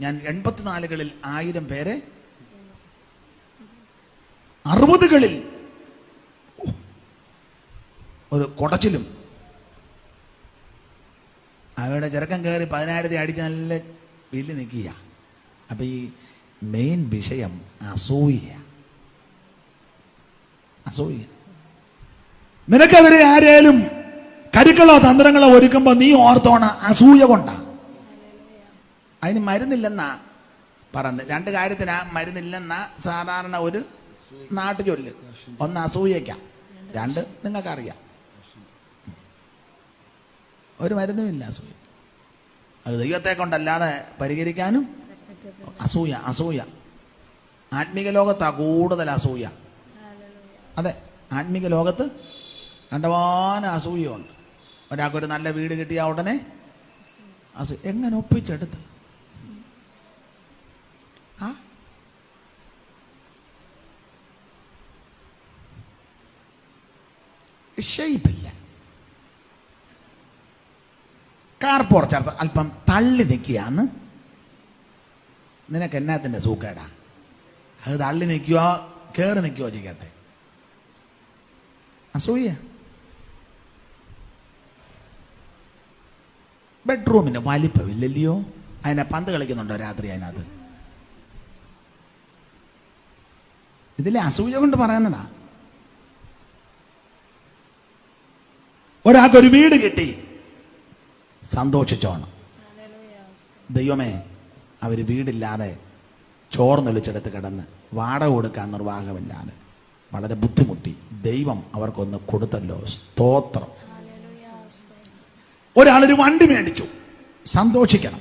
ഞാൻ എൺപത്തിനാലുകളിൽ ആയിരം പേരെ അറുപതുകളിൽ ഒരു കൊടച്ചിലും അവരുടെ ചെറുക്കം കയറി പതിനായിരത്തി അടിച്ച് നല്ല വീട്ടിൽ നിൽക്കുക അപ്പൊ ഈ മെയിൻ വിഷയം അസൂയ. അസൂയ. നിനക്കെതിരെ ആരേലും കരുക്കളോ തന്ത്രങ്ങളോ ഒരുക്കുമ്പോ നീ ഓർത്തോണ അസൂയ കൊണ്ടാ. അതിന് മരുന്നില്ലെന്നാ പറഞ്ഞത്. രണ്ട് കാര്യത്തിനാ മരുന്നില്ലെന്ന സാധാരണ ഒരു നാട്ടു ചൊല്ല് ഒന്ന് അസൂയക്കാം രണ്ട് നിങ്ങൾക്കറിയാം. ഒരു മരുന്നുമില്ല അസൂയ. അത് ദൈവത്തെ കൊണ്ടല്ലാതെ പരിഹരിക്കാനും അസൂയ അസൂയ. ആത്മീക ലോകത്താ കൂടുതൽ അസൂയ. അതെ ആത്മീക ലോകത്ത് കണ്ടവാന അസൂയുണ്ട് ഒരാൾക്കൊരു നല്ല വീട് കിട്ടിയ ഉടനെ അസൂയ എങ്ങനെ ഒപ്പിച്ചെടുത്ത്? ആ? കാർ പോർച്ചർത്ത് അല്പം തള്ളി നിൽക്കുകയാണ്. നിനക്ക് എന്നാത്തിന്റെ സൂക്കേടാ? അത് തള്ളി നിൽക്കുവോ കയറി നിൽക്കുവോ ചെയ്യട്ടെ? അസൂയ. ബെഡ്റൂമിന് വലിപ്പമില്ലല്ലയോ? അതിനെ പന്ത് കളിക്കുന്നുണ്ടോ രാത്രി അതിനകത്ത്? ഇതിലെ അസൂയ കൊണ്ട് പറയുന്നതാ. ഒരാൾക്കൊരു വീട് കിട്ടി. സന്തോഷിച്ചോണം. ദൈവമേ അവർ വീടില്ലാതെ ചോർന്നൊലിച്ചെടുത്ത് കിടന്ന് വാടക കൊടുക്കാൻ നിർവാഹമില്ലാതെ വളരെ ബുദ്ധിമുട്ടി. ദൈവം അവർക്കൊന്ന് കൊടുത്തല്ലോ. സ്തോത്രം. ഒരാളൊരു വണ്ടി മേടിച്ചു. സന്തോഷിക്കണം.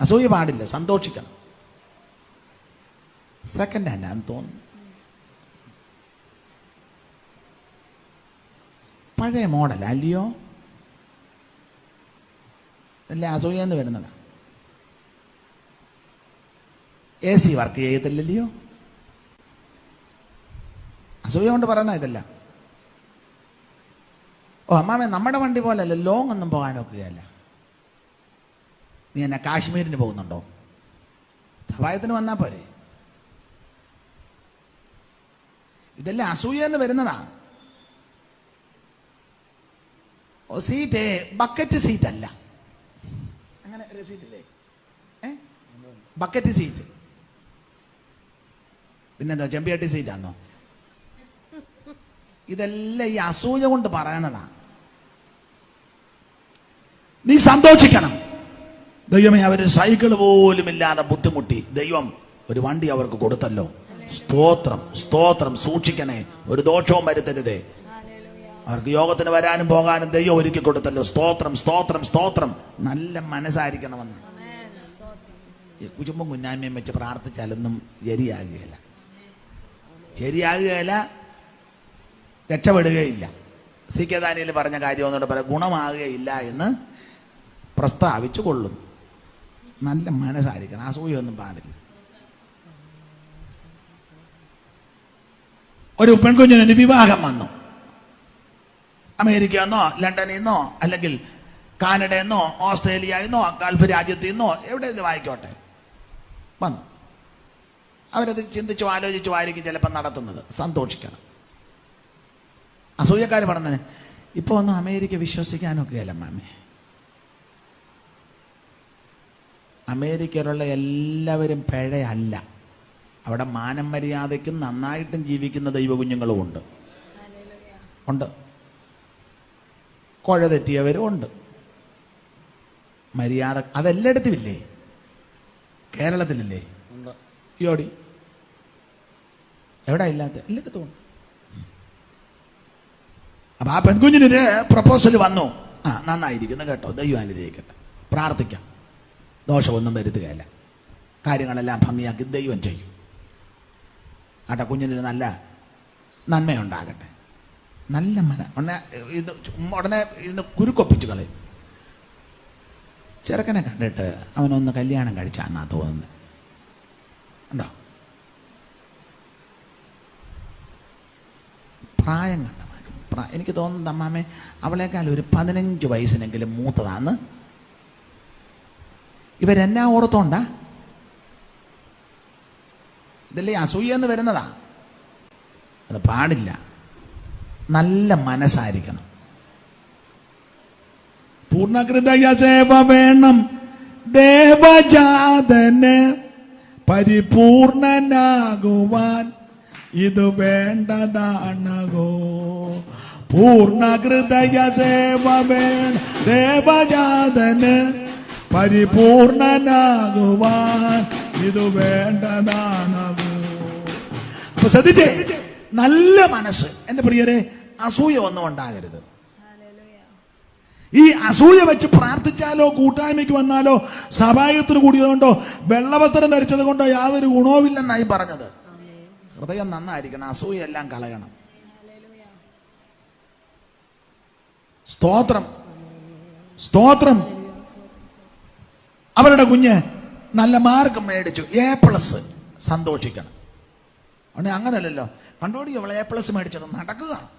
അസൂയ പാടില്ല. സന്തോഷിക്കണം. സെക്കൻഡ് ഹാൻഡ് ആണെന്ന് തോന്നുന്നു പഴയ മോഡൽ അല്ലയോ? അല്ല അസൂയ എന്ന് വരുന്നതാ. എ സി വർക്ക് ചെയ്യത്തില്ലല്ലയോ? അസൂയ കൊണ്ട് പറയുന്ന ഇതല്ല. ഓ അമ്മാമേ നമ്മുടെ വണ്ടി പോലല്ല ലോങ് ഒന്നും പോകാൻ ഒക്കുകയല്ല. നീ എന്നെ കാശ്മീരിന് പോകുന്നുണ്ടോ? സഹായത്തിന് വന്നാൽ പോരെ. ഇതെല്ലാം അസൂയ എന്ന് വരുന്നതാ ഓ സീറ്റ് ബക്കറ്റ് സീറ്റ് അല്ല. അങ്ങനെ ഒരു സീറ്റ് ഇല്ലേ ബക്കറ്റ് സീറ്റ് പിന്നെന്താ ചെമ്പിയട്ടി ആണോ ഇതെല്ലാം ഈ അസൂയ കൊണ്ട് പറയുന്നതാ നീ സന്തോഷിക്കണം. ദൈവമേ അവർ സൈക്കിൾ പോലും ഇല്ലാതെ ബുദ്ധിമുട്ടി. ദൈവം ഒരു വണ്ടി അവർക്ക് കൊടുത്തല്ലോ. സ്തോത്രം സ്തോത്രം സൂക്ഷിക്കണേ. ഒരു ദോഷവും വരുത്തരുതേ. അവർക്ക് യോഗത്തിന് വരാനും പോകാനും ദൈവം ഒരുക്കി കൊടുത്തല്ലോ. സ്തോത്രം സ്തോത്രം സ്തോത്രം. നല്ല മനസ്സായിരിക്കണമെന്ന്. കുചുമ്പും കുഞ്ഞായ്മയും വെച്ച് പ്രാർത്ഥിച്ചാലൊന്നും ശരിയാകുകയില്ല. ശരിയാകുകയില്ല രക്ഷപ്പെടുകയില്ല. സി കെ ദാനിയിൽ പറഞ്ഞ കാര്യം ഒന്നുകൂടെ പറയാം. ഗുണമാകുകയില്ല എന്ന് പ്രസ്താവിച്ചു കൊള്ളുന്നു. നല്ല മനസ്സായിരിക്കണം. അസൂയൊന്നും പാടില്ല. ഒരു പെൺകുഞ്ഞിനൊരു വിവാഹം വന്നു. അമേരിക്ക എന്നോ ലണ്ടനിൽ നിന്നോ അല്ലെങ്കിൽ കാനഡയിൽ നിന്നോ ഓസ്ട്രേലിയ എന്നോ ഗൾഫ് രാജ്യത്തു നിന്നോ എവിടെ ഇത് വായിക്കോട്ടെ വന്നു. അവരത് ചിന്തിച്ചു ആലോചിച്ചു ആയിരിക്കും ചിലപ്പോൾ നടത്തുന്നത്. സന്തോഷിക്കണം. അസൂയക്കാർ പറഞ്ഞതിന് ഇപ്പൊ ഒന്ന് അമേരിക്ക വിശ്വസിക്കാനൊക്കെ അല്ല മാമേ? അമേരിക്കയിലുള്ള എല്ലാവരും പിഴയല്ല. അവിടെ മാനം മര്യാദയ്ക്കും നന്നായിട്ടും ജീവിക്കുന്ന ദൈവകുഞ്ഞുങ്ങളും ഉണ്ട്. ഉണ്ട്. കുഴ തെറ്റിയവരും ഉണ്ട്. മര്യാദ അതെല്ലായിടത്തും ഇല്ലേ കേരളത്തിലില്ലേ യോടി എവിടെ ഇല്ലാത്ത? എല്ലായിടത്തും ഉണ്ട്. അപ്പൊ ആ പെൺകുഞ്ഞിനൊരു പ്രപ്പോസൽ വന്നു. ആ നന്നായിരിക്കുന്നു കേട്ടോ. ദൈവം അനുഗ്രഹിക്കട്ടെ. പ്രാർത്ഥിക്കാം. ദോഷമൊന്നും വരുത്തുകയല്ല. കാര്യങ്ങളെല്ലാം ഭംഗിയാക്കി ദൈവം ചെയ്യും. ആട്ടെ കുഞ്ഞിനൊരു നല്ല നന്മയുണ്ടാകട്ടെ. നല്ല മന ഉടനെ ഇത് ഉടനെ ഇന്ന് കുരുക്കൊപ്പിച്ച് കളയും. ചെറുക്കനെ കണ്ടിട്ട് അവനൊന്ന് കല്യാണം കഴിച്ചാന്നാ തോന്നുന്നത്. ഉണ്ടോ പ്രായം പ്രാ- എനിക്ക് തോന്നുന്നത് അമ്മാമേ അവളേക്കാൾ ഒരു പതിനഞ്ച് വയസ്സിനെങ്കിലും മൂത്തതാന്ന്. ഇവരെന്നാ ഓർത്തോണ്ടാ? ഇതല്ലേ അസൂയ എന്ന് വരുന്നതാ. അത് പാടില്ല. നല്ല മനസ്സായിരിക്കണം. പൂർണകൃതയ വേണം ദേവജാതന് പരിപൂർണനാകുവാൻ ഇത് വേണ്ടതാണകോ. പൂർണകൃതയ സേവ വേണം ദേവജാതന് പരിപൂർണനാകുവാൻ ഇത് വേണ്ടതാണകോ. അപ്പൊ ശ്രദ്ധിച്ചേ. നല്ല മനസ്സ്. എന്റെ പ്രിയരെ അസൂയ ഒന്നും ഉണ്ടാകരുത് ഈ അസൂയ വെച്ച് പ്രാർത്ഥിച്ചാലോ കൂട്ടായ്മയ്ക്ക് വന്നാലോ സഭായത്തിന് കൂടിയതുകൊണ്ടോ വെള്ളവസ്ത്രം ധരിച്ചത് കൊണ്ടോ യാതൊരു ഗുണവുമില്ലെന്നായി പറഞ്ഞത്. ഹൃദയം നന്നായിരിക്കണം. അസൂയ എല്ലാം കളയണം. സ്തോത്രം. സ്തോത്രം. അവരുടെ കുഞ്ഞ് നല്ല മാർക്ക് മേടിച്ചു. എ പ്ലസ് സന്തോഷിക്കണം. അവനെ അങ്ങനല്ലല്ലോ. കണ്ടോടി അവളെ എ പ്ലസ് മേടിച്ചത്? നടക്കുക.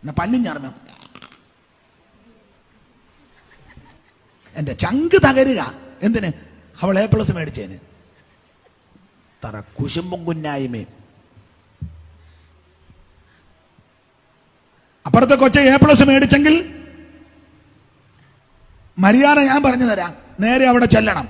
എന്നെ പല്ലും ഞാർമ്മ എന്റെ ചങ്ക് തകരുക. എന്തിന്? അവൾ എ പ്ലസ് മേടിച്ചേന്. തറ കുശുമ്പും കുന്നായ്മയും അപ്പുറത്തെ കൊച്ച എ പ്ലസ് മേടിച്ചെങ്കിൽ മര്യാദ ഞാൻ പറഞ്ഞു തരാം. നേരെ അവിടെ ചെല്ലണം.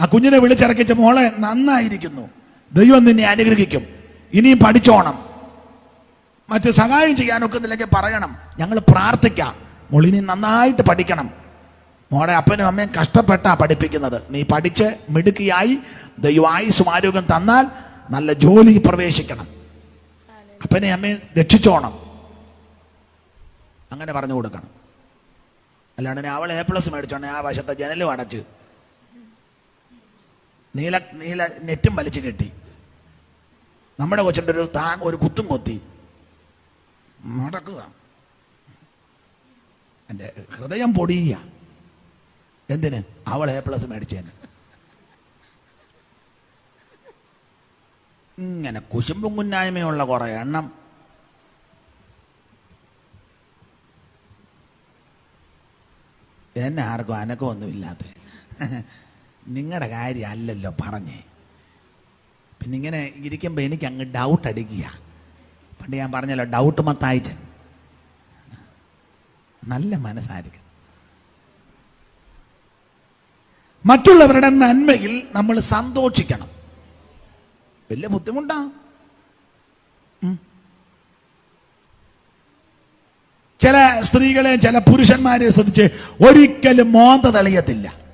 ആ കുഞ്ഞിനെ വിളിച്ചിറക്കിച്ച മോളെ നന്നായിരിക്കുന്നു. ദൈവം നിന്നെ അനുഗ്രഹിക്കും. ഇനിയും പഠിച്ചോണം. മറ്റ് സഹായം ചെയ്യാനൊക്കുന്നില്ലെങ്കിൽ പറയണം. ഞങ്ങൾ പ്രാർത്ഥിക്കാം. മൊളിനി നന്നായിട്ട് പഠിക്കണം. മോളെ അപ്പനും അമ്മയും കഷ്ടപ്പെട്ടാ പഠിപ്പിക്കുന്നത്. നീ പഠിച്ച് മിടുക്കിയായി ദൈവായുസും ആരോഗ്യം തന്നാൽ നല്ല ജോലി പ്രവേശിക്കണം. അപ്പനെ അമ്മയും രക്ഷിച്ചോണം. അങ്ങനെ പറഞ്ഞു കൊടുക്കണം. അല്ലാണ്ട് അവൾ എ പ്ലസ് മേടിച്ചോണേ ആ വശത്തെ ജനലും അടച്ച് നീല നീല നെറ്റും വലിച്ചു കെട്ടി. നമ്മുടെ കൊച്ചിന്റെ ഒരു താ ഒരു കുത്തും കൊത്തി. നടക്കുക. എന്റെ ഹൃദയം പൊടിയ. എന്തിന്? അവൾ എ പ്ലസ് മേടിച്ചേന്. ഇങ്ങനെ കുശുമ്പും കുന്നായ്മയുള്ള കുറെ എണ്ണം. എന്നെ ആർക്കും അനക്കമൊന്നും ഇല്ലാത്ത നിങ്ങളുടെ കാര്യം അല്ലല്ലോ പറഞ്ഞേ. പിന്നെ ഇങ്ങനെ ഇരിക്കുമ്പോൾ എനിക്ക് അങ്ങ് ഡൗട്ട് അടിക്കുക. പണ്ട് ഞാൻ പറഞ്ഞല്ലോ ഡൗട്ട് മത്തായിച്ചൻ. നല്ല മനസ്സായിരിക്കും. മറ്റുള്ളവരുടെ നന്മയിൽ നമ്മൾ സന്തോഷിക്കണം. വലിയ ബുദ്ധിമുട്ടാ. ചില സ്ത്രീകളെ ചില പുരുഷന്മാരെ ശ്രദ്ധിച്ച് ഒരിക്കലും മോന്ത തെളിയത്തില്ല.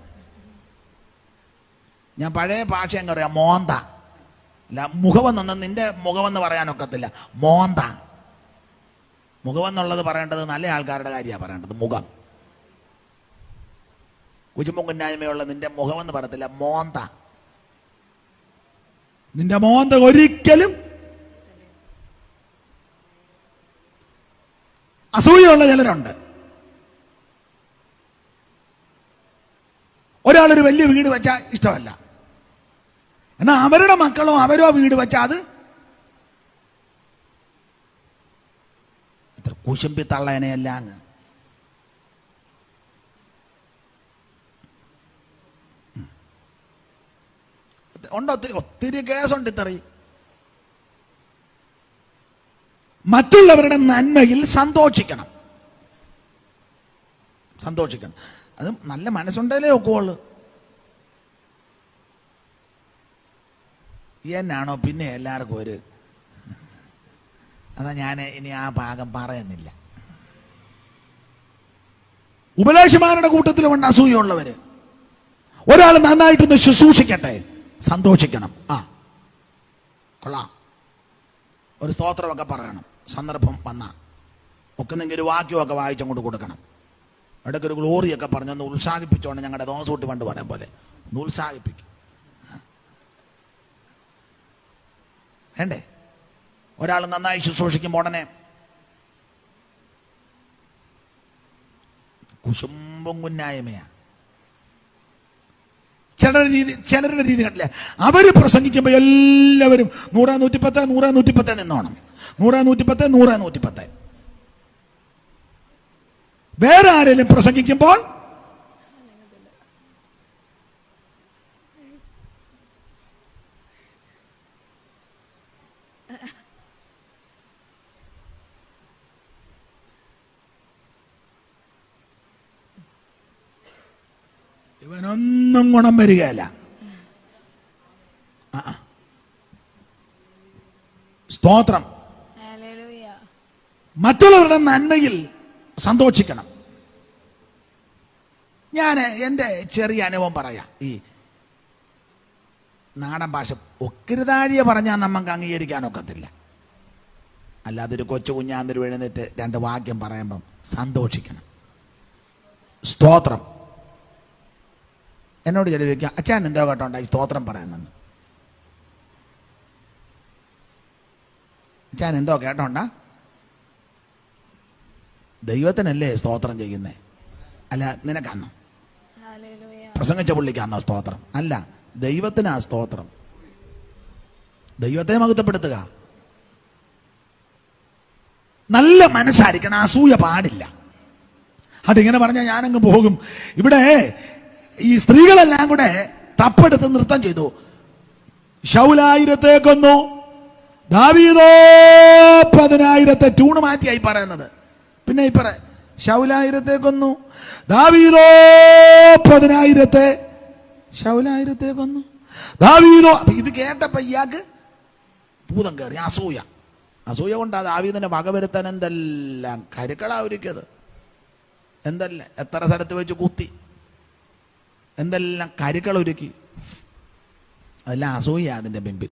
ഞാൻ പഴയ ഭാഷ എന്താ പറയാ? മോന്ത. അല്ല മുഖമെന്നൊന്നും നിന്റെ മുഖമെന്ന് പറയാനൊക്കത്തില്ല. മോന്ത. മുഖമെന്നുള്ളത് പറയേണ്ടത് നല്ല ആൾക്കാരുടെ കാര്യമാണ് പറയേണ്ടത് മുഖം. കുജുമുകുന്നായ്മയുള്ള നിന്റെ മുഖമെന്ന് പറയത്തില്ല മോന്ത. നിന്റെ മോന്ത ഒരിക്കലും അസൂയുള്ള ചിലരുണ്ട്. ഒരാളൊരു വലിയ വീട് വെച്ചാൽ ഇഷ്ടമല്ല. എന്നാൽ അവരുടെ മക്കളോ അവരോ വീട് വെച്ചാൽ അത്? എത്ര കുശുമ്പി തള്ളേനെയല്ല അങ്ങ്. ഉണ്ടോ ഒത്തിരി ഒത്തിരി കേസുണ്ട് ഇത്തറി മറ്റുള്ളവരുടെ നന്മയിൽ സന്തോഷിക്കണം. സന്തോഷിക്കണം. അത് നല്ല മനസ്സുണ്ടേലേ ഒക്കുള്ളൂ എന്നാണോ പിന്നെ എല്ലാവർക്കും ഒരു അതാ ഞാൻ ഇനി ആ ഭാഗം പറയുന്നില്ല. ഉപദേശമാരുടെ കൂട്ടത്തിലുമുണ്ട് അസൂയുള്ളവര്. ഒരാൾ നന്നായിട്ടൊന്ന് ശുശ്രൂഷിക്കട്ടെ. സന്തോഷിക്കണം. ആ. കൊള്ളാം. ഒരു സ്തോത്രമൊക്കെ പറയണം. സന്ദർഭം വന്ന. ഒക്കുന്നെങ്കിൽ ഒരു വാക്യമൊക്കെ വായിച്ചങ്ങോട്ട് കൊടുക്കണം. ഇടയ്ക്ക് ഒരു ഗ്ലോറിയൊക്കെ പറഞ്ഞൊന്ന് ഉത്സാഹിപ്പിച്ചോണ്ട് ഞങ്ങളുടെ ദോസൂട്ടി പണ്ട് പറയാൻ പോലെ. ഒന്ന് ഉത്സാഹിപ്പിക്കും. വേണ്ടേ? ഒരാൾ നന്നായി ശുശ്രൂഷിക്കുമ്പോൾ ഉടനെ കുശുംബും കുന്നായ്മയാ. ചിലരുടെ രീതി ചിലരുടെ രീതി കണ്ടില്ല? അവർ പ്രസംഗിക്കുമ്പോൾ എല്ലാവരും നൂറാ നൂറ്റിപ്പത്ത് നൂറാ നൂറ്റിപ്പത്ത് നിന്നോണം നൂറാ നൂറ്റിപ്പത്ത് നൂറാ നൂറ്റിപ്പത്ത്. വേറെ ആരെങ്കിലും പ്രസംഗിക്കുമ്പോൾ ഇവനൊന്നും ഗുണം വരികയല്ല. സ്തോത്രം. മറ്റുള്ളവരുടെ നന്മയിൽ സന്തോഷിക്കണം. ഞാൻ എന്റെ ചെറിയ അനുഭവം പറയാം. ഈ നാടൻ ഭാഷ ഒക്കിരുതാഴിയെ പറഞ്ഞാൽ നമുക്ക് അംഗീകരിക്കാനൊക്കത്തില്ല അല്ലാതെ ഒരു കൊച്ചു കുഞ്ഞാന്തൊരു എഴുന്നേറ്റ് രണ്ട് വാക്യം പറയുമ്പം സന്തോഷിക്കണം. സ്തോത്രം. എന്നോട് ചിലർ ചോദിക്കാം അച്ഛൻ എന്തോ കേട്ടോണ്ടായി സ്തോത്രം പറയുന്നെന്ന് അച്ഛൻ എന്തോ കേട്ടോണ്ട? ദൈവത്തിനല്ലേ സ്തോത്രം ചെയ്യുന്നേ? അല്ല നിനക്കാണോ ഹല്ലേലൂയ. പ്രസംഗിച്ച പുള്ളിക്കാണോ സ്തോത്രം? അല്ല ദൈവത്തിനാ സ്തോത്രം. ദൈവത്തെ മഹത്വപ്പെടുത്തുക. നല്ല മനസ്സായിരിക്കണം അസൂയ പാടില്ല. അതിങ്ങനെ പറഞ്ഞാൽ ഞാനങ്ങ് പോകും. ഇവിടെ ഈ സ്ത്രീകളെല്ലാം കൂടെ തപ്പെടുത്ത് നൃത്തം ചെയ്തു. ഷൗലായിരത്തെ കൊന്നു. ദാവീദോ പതിനായിരത്തെ ട്യൂണ് മാറ്റിയായി പറയുന്നത്. പിന്നെ ഈ പറ ഷൗലായിരത്തെ കൊന്നു. ദാവീദോ പതിനായിരത്തെ ഷൗലായിരത്തെ കൊന്നു. ദാവീദോ ഇത് കേട്ടപ്പോ ഇയാൾക്ക് ഭൂതം കയറി അസൂയ. അസൂയ കൊണ്ടാ ദാവീദിനെ വകവരുത്താൻ എന്തെല്ലാം കരുക്കളാ ഒരുക്കിയത്. എന്തല്ലേ എത്ര സ്ഥലത്ത് വെച്ച് കുത്തി. എന്തെല്ലാം കരുക്കൾ ഒരുക്കി അതെല്ലാം അസൂയ അതിന്റെ പിമ്പിൽ